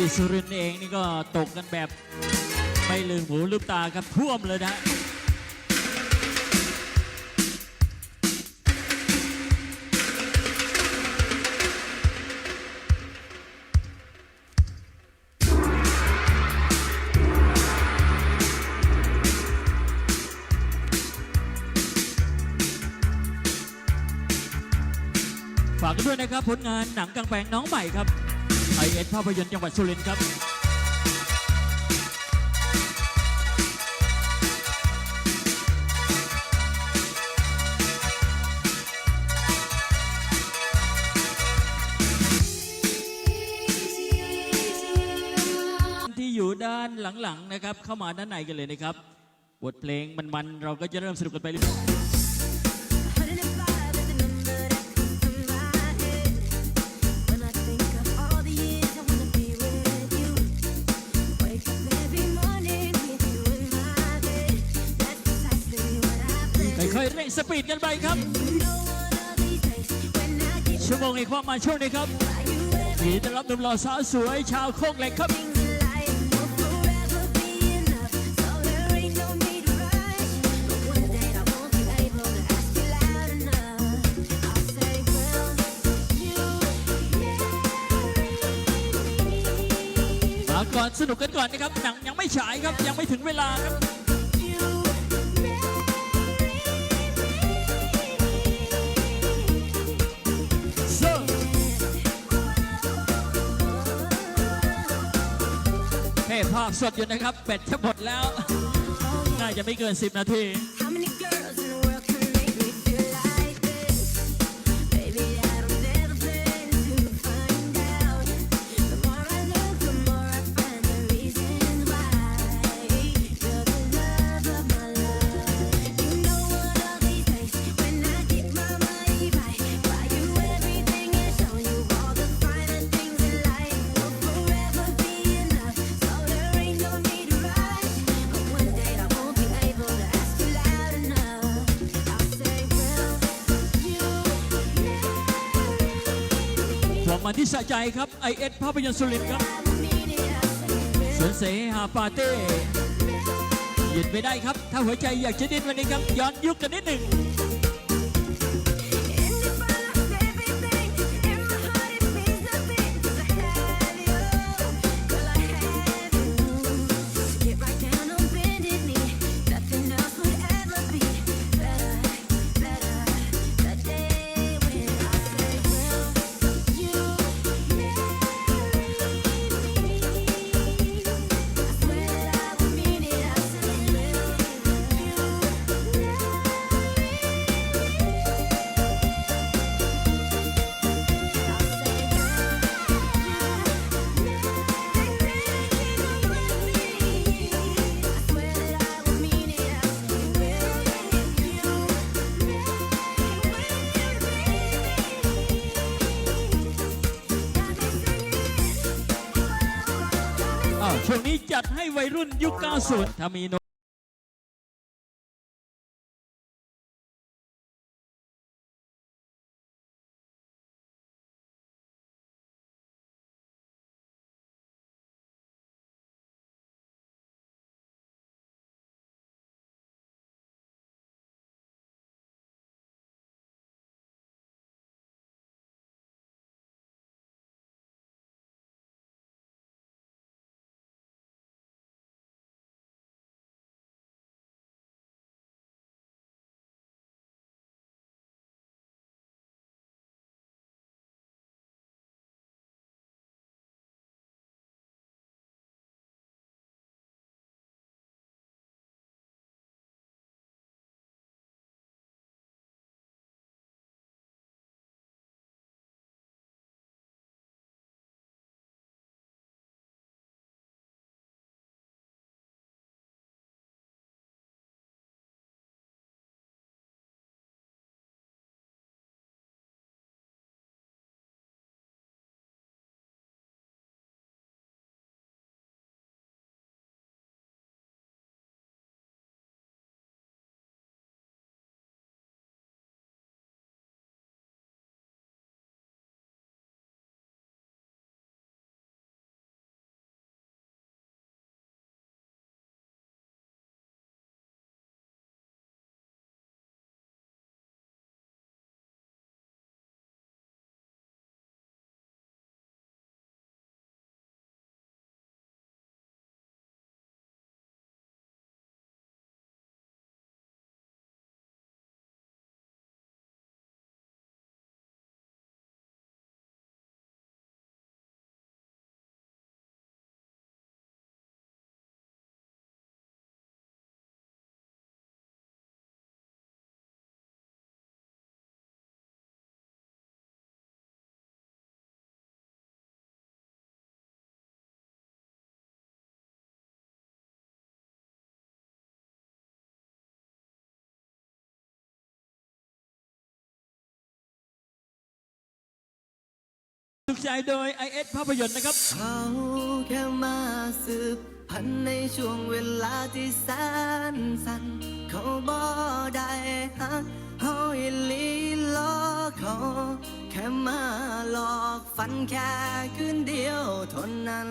ที่สุรินทร์เองนี่ก็ตกกันแบบไม่ลืมหูลืมตาครับท่วมเลยนะฝากด้วยนะครับผลงานหนังกลางแปลงน้องใหม่ครับ ไอเอสภาพยนตร์จังหวัดสุรินทร์ครับที่อยู่ด้านหลังๆนะครับ เข้ามาด้านในกันเลยนะครับ บทเพลงมันๆ เราก็จะเริ่มสนุกกันไปเรื่อย สปีดกันไปครับ ชั่วโมงแห่งความมันช่วงนี้ครับมีต้อนรับหนุ่มหล่อสาวสวยชาวโคกเหล็กครับมาก่อนสนุกกันก่อนนะครับหนังยังไม่ฉายครับยังไม่ถึงเวลาครับ สดอยู่นะครับเป็ดจะหมดแล้ว น่าจะไม่เกิน 10 นาที marry ความมันที่สะใจครับไอเอสภาพยนตร์สุรินครับสวนเสหาปาเต้หยุดไม่ได้ครับ ถ้าหัวใจอยากจะดิ้นวันนี้ครับย้อนยุคกันนิดหนึ่ง ช่วงนี้จัดให้วัยรุ่นยุค 90 ถ้ามีโน ใจโดย i อเอภาพยนตร์นะครับ เขาแค่มาสืบพันในช่วงเวลาที่แสนสั้นเขาบ่ได้ฮักเฮาอีหลีหลอกเขา แค่มาหลอกฝันแค่คืนเดียวเท่านั้น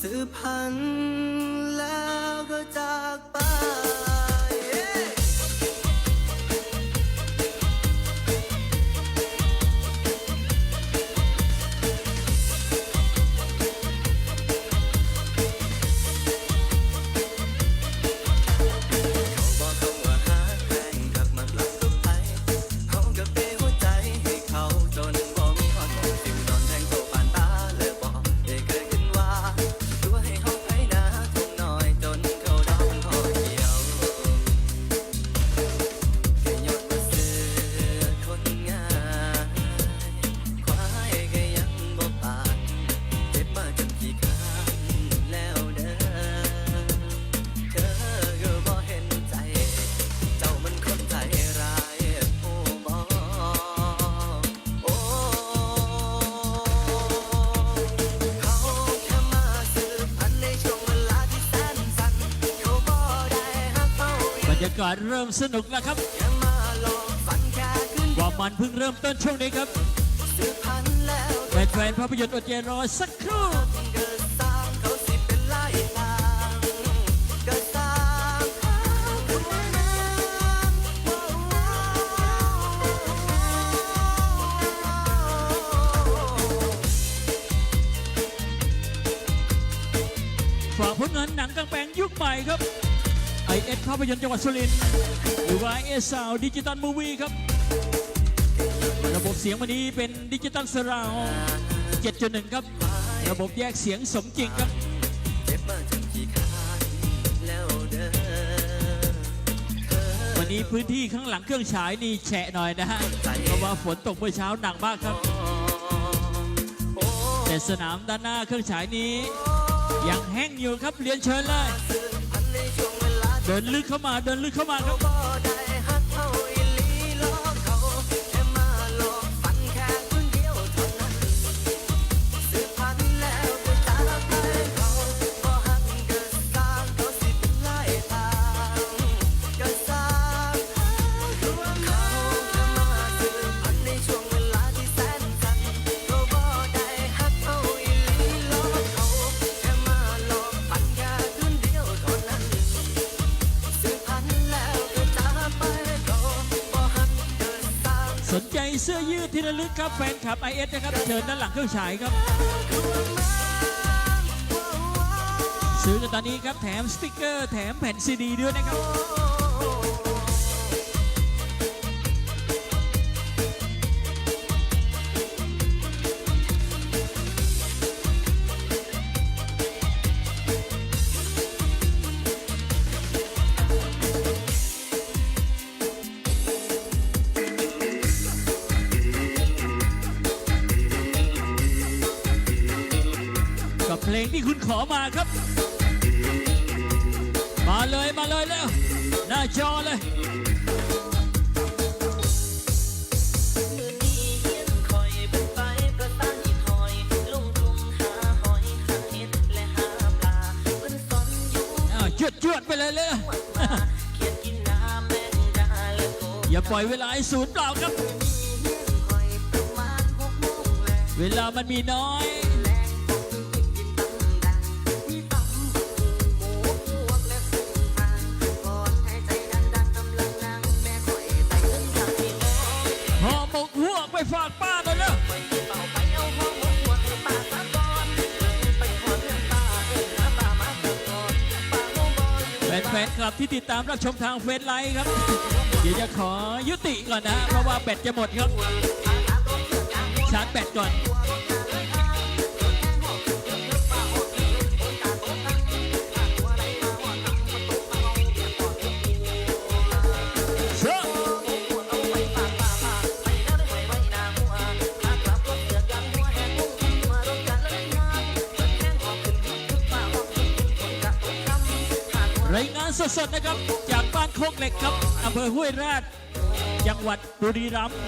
สืบพันแล้วก็จากไป ยากาศเริ่มสนุกแล้วครับว่ามันเพิ่งเริ่มต้นช่วงนี้ครับแฟนภาพยนตร์อดใจรอสักครู่เกิดสร้างเขาสิเงินมาว้าวฝากผลงานหนังกลางแปลงยุคใหม่ครับ IS ภาพยนตร์จังหวัดสุรินทร์หรือว่า IS สาวดิจิตอลมูวี่ครับ ระบบเสียงวันนี้เป็นดิจิตอลสราว7.1 ครับ ระบบแยกเสียงสมจริงครับวันนี้พื้นที่ข้างหลังเครื่องฉายนี่แฉะหน่อยนะฮะเพราะว่าฝนตกเมื่อเช้าหนักมากครับ แต่สนามด้านหน้าเครื่องฉายนี้ยังแห้งอยู่ครับเรียนเชิญเลย เดินลึกเข้ามาเดินลึกเข้ามาครับ เสื้อยืดที่ระลึกครับแฟนคลับ IS นะครับเชิญด้านหลังเครื่องฉายครับ ซื้อกันตอนนี้ครับแถมสติกเกอร์ แถมแผ่นซีดีด้วยนะครับ ที่คุณขอมาครับ มาเลยมาเลยแล้วหน้าจอเลยมือนี้เฮียนคอยเป็นไปประสานหิดหอยลงทุงหาหอยหาเห็ดและหาปลาเพิ่นสอนอยู่อ้าวจวดจวดไปเลยเลยมาเขียนกินน้ำแมงดาและโกอย่าปล่อยเวลาให้ศูนย์เปล่าครับเฮียนคอยประมาณหกโมงแลงเวลามันมีน้อย แฟนคลับที่ติดตามรับชมทางเฟซไลน์ครับ เดี๋ยวจะขอยุติก่อนนะ เพราะว่าแบตจะหมดครับ ชาร์จแบตก่อน รายงานสดๆนะครับ จากบ้านโคกเหล็กครับอำเภอห้วยราช จังหวัดบุรีรัมย์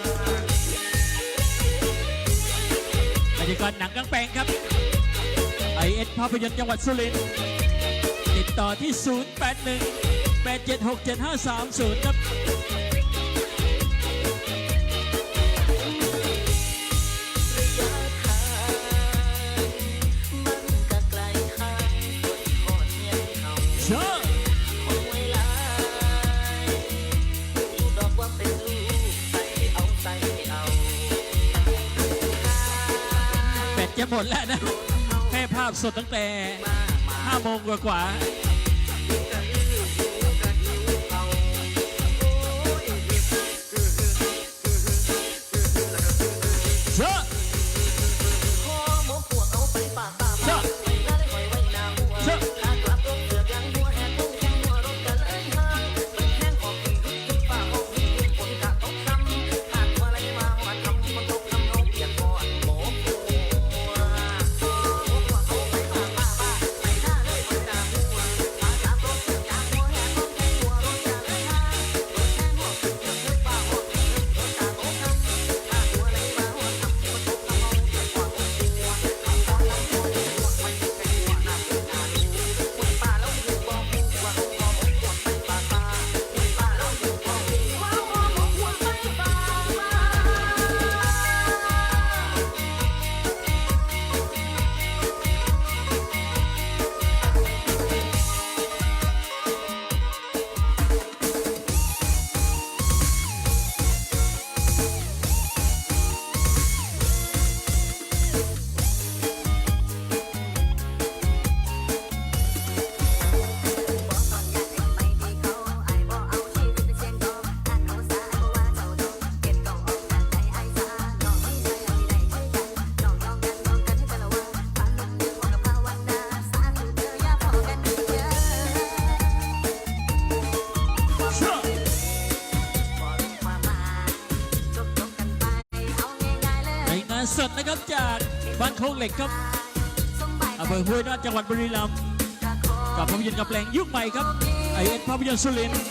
บรรยากาศหนังกลางแปลงครับไอเอสภาพยนตร์จังหวัดสุรินทร์ติดต่อที่ 081 876 7530 ครับ แบตจะหมดแล้วนะแค่ภาพสดตั้งแต่5โมงกว่าเชิญขอหมกวเอาไปปา คกเหล็กครับอำเภอห้วยราชจังหวัดบุรีรัมย์กับภาพยนตร์กับแปลงยุคใหม่ครับไอเอสภาพยนตร์สุรินทร์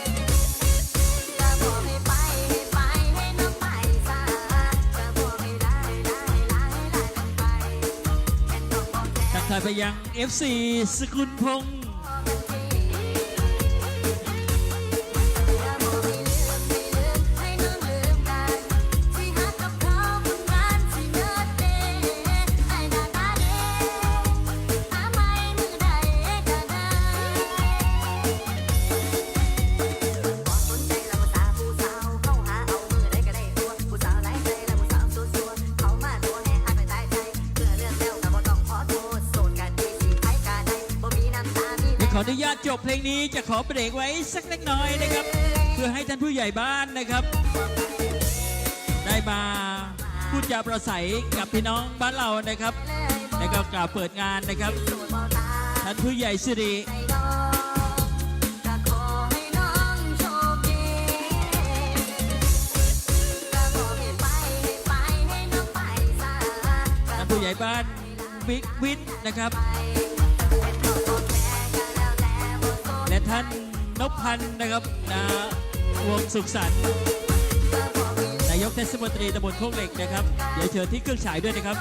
ทักทายไปยัง FC สกุลพงษ์ บเพลงนี้จะขอเบรกไว้สักเล็กน้อยนะครับ เพื่อให้ท่านผู้ใหญ่บ้านนะครับ ได้มาพูดจาประสัยกับพี่น้องบ้านเรานะครับแล้วก็กล่าวเปิดงานนะครับ ท่านผู้ใหญ่สิริท่านผู้ใหญ่บ้านบิ๊กวิทนะครับ ท่านนพพันธ์นะครับนะวงสุขสันต์นายกเทศมนตรีตำบลโคกเหล็กนะครับ เดี๋ยวเชิญที่เครื่องฉายด้วยนะครับ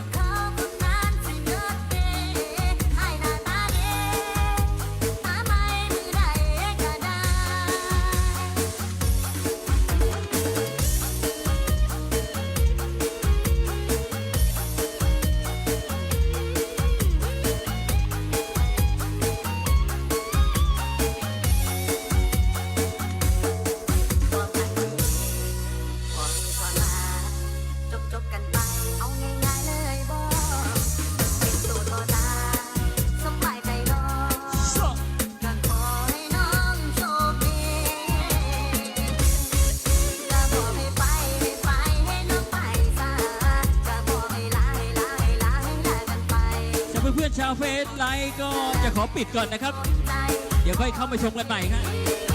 เพื่อนๆชาเฟซไลน์ก็จะขอปิดก่อนนะครับ เดี๋ยวค่อยเข้ามาชมกันใหม่ครับ